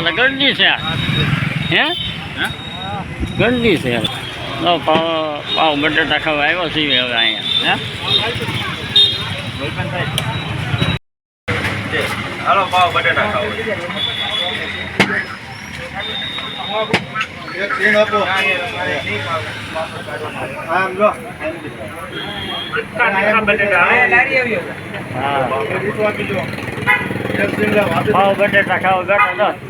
બટેટા ગંદી છે. હે? ગંદી છે. તો પાવ પાવ બટેટા ખાવા આવ્યો છીએ હવે અહીંયા. હે? હાલો પાવ બટેટા ખાવ. એક સીણ આપો આમ જો બટેટા ખાવા બેઠા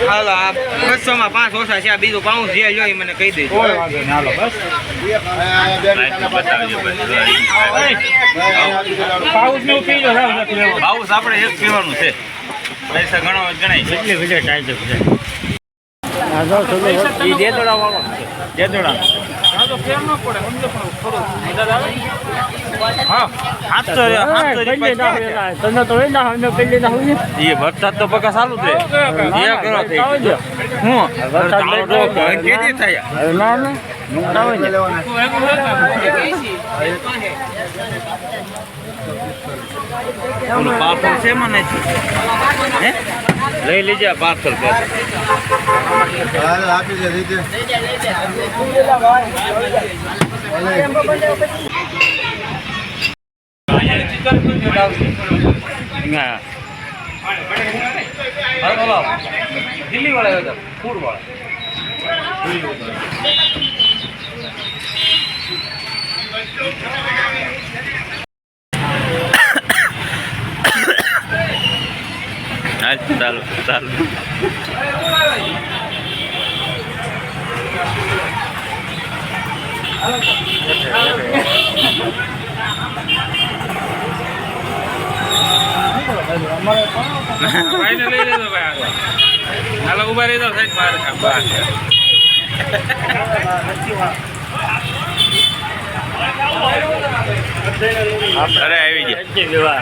હાલો આ બસો માં પાંચ ઓછા છે આ બીજું પાઉં જે લ્યો મને કહી દેજો. પાઉસ ને આપણે એક પીવાનું છે. પૈસા ઘણો ગણાય છે. કેટલી બટેટા આવી છે આ જો ચલો ઈ દેદોડા વાળો દેદોડા હા. સાતસો સાતસો રૂપિયા તને તો હોય ના અમે પેલી ના હોય એ વરસાદ તો પકા ચાલુ છે. એ કરો થઈ ગયો. હું વરસાદ તો. કેદી થાય? ના ના. ના હોય ને. ઓલું પાર્સલ છે મને હે? લઈ લેજે કે હાલ આપી દે રીતે ના દિલ્હી વાળા ફૂડ વાળા હાલ ચાલો ચાલો ભાઈને લઈ લેજો ભાઈ. હાલો ઊભા રહી દો સાઈડ બહાર બહાર. અરે આવી ગયા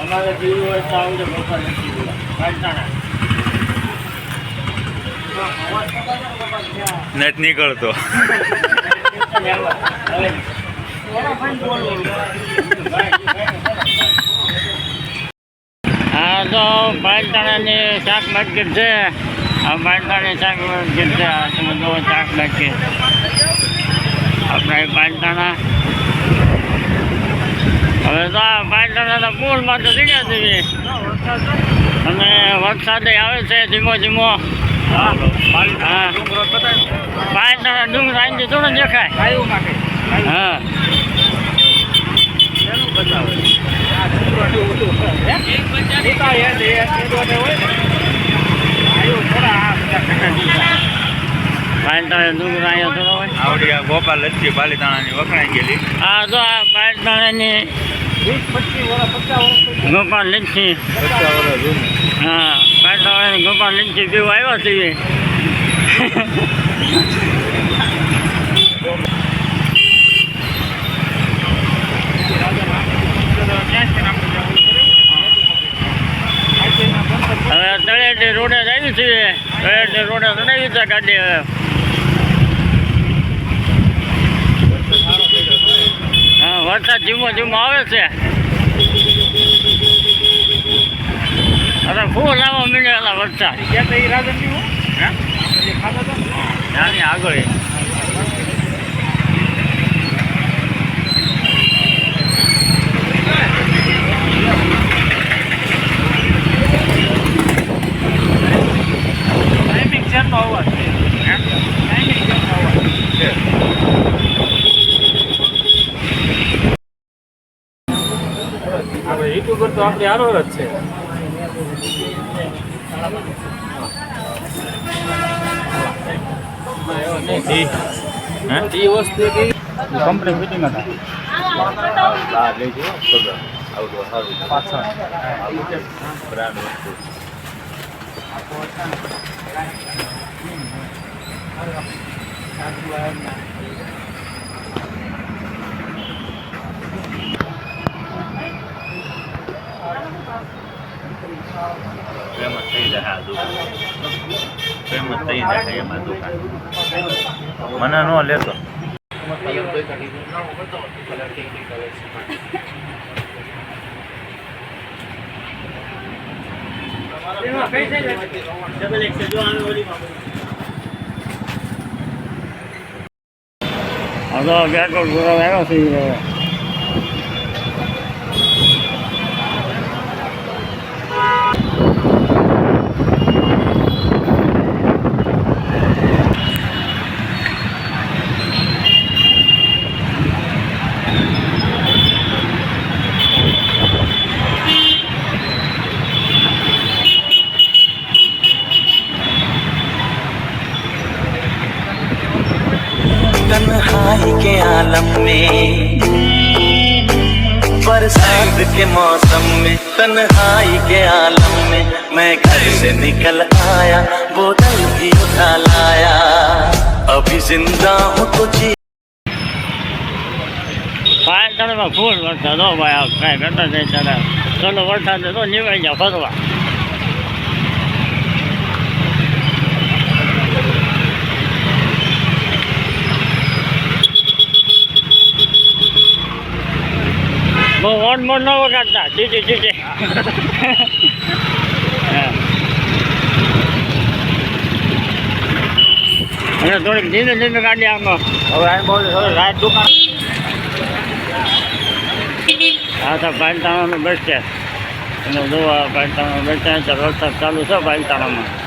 અમારે જીવું હોય તો આવું ગોપાલ નથી. પાટણા. નેટ નીકળતો હા તો પાલતાણાની શાક માર્કેટ છે. આ પાટણાની શાક માર્કેટ છે. આ તમે જુઓ શાક માર્કેટ. આપણે પાલતાણા હવે તો આ પાટણાના પુલમાં તો ગયા છીએ અને વરસાદ આવે છે ધીમો ધીમો. પાટણા ડુંગર આવીને થોડો દેખાય. હા. પાટણા ડુંગર અહીંયા થોડો હોય આવડી આ ગોપાલ લચ્છી પાલીતાણાની વખણાઈ ગયેલી. આ તો આ પાટણાની ગોપાલ લચ્છી. હા પાટણાની ગોપાલ લચ્છી પીવા આવ્યા છીએ તળેટી રોડે આવી છીએ તળેટી રોડે ચડાવી છે ગાડી હવે. હા વરસાદ ધીમો ધીમો આવે છે. અરે ખૂબ આવવા માંડ્યા વરસાદ. આગળ એ. યુટ્યુબર તો આપણે હારો જ છે. કંપની ફિટિંગ હતા. પાછળ. ફેમસ થઈ જાય આ દુકાન ફેમસ થઈ જાય એમાં દુકાન મને ન લેતો તો પેટ્રોલ પૂરો આવ્યો છે तन्हाई के आलम में बरसात के मौसम में तन्हाई के आलम में मैं घर से निकल आया बोतल भी उठा लाया अभी जिंदा हूँ तो जी પાટણમાં ફૂલ વરસાદ હો ભાઈ આ કાંઈ ઘટે નહીં ત્યારે ચલો વરસાદ તો નીકળી જાવ ફરવા ઓન મોડ ન વગાડતા. ચીચી ચીચી. અને થોડીક ધીમે ધીમે ગાડી આમ. હવે આ બહુ રાત દુકાન. હા, તો પાલતાણાનું બસ છે અને જોવા પાલતાણાનું બસ છે તો વરસાદ ચાલુ છે પાલતાણામાં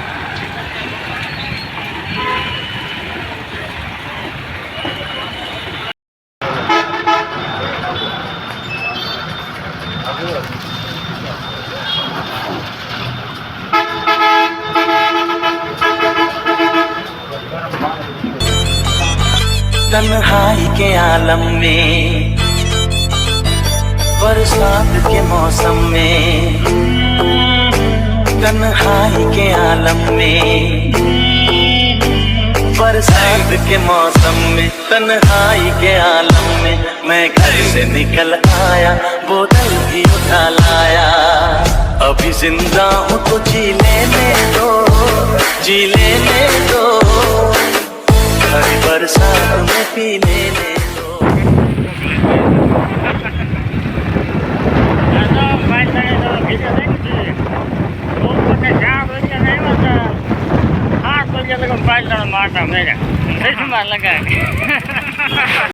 तन्हाई के आलम में, बरसात के मौसम में, तन्हाई के आलम में, बरसात के मौसम में, तन्हाई के आलम में, मैं घर से निकल आया, बोतल भी उठा लाया। अभी ज़िंदा हूँ तो जी लेने दो, जी लेने दो। हर बरसात में पीने ले लो पाँच जन को पाँच जन मारता मेरा लगा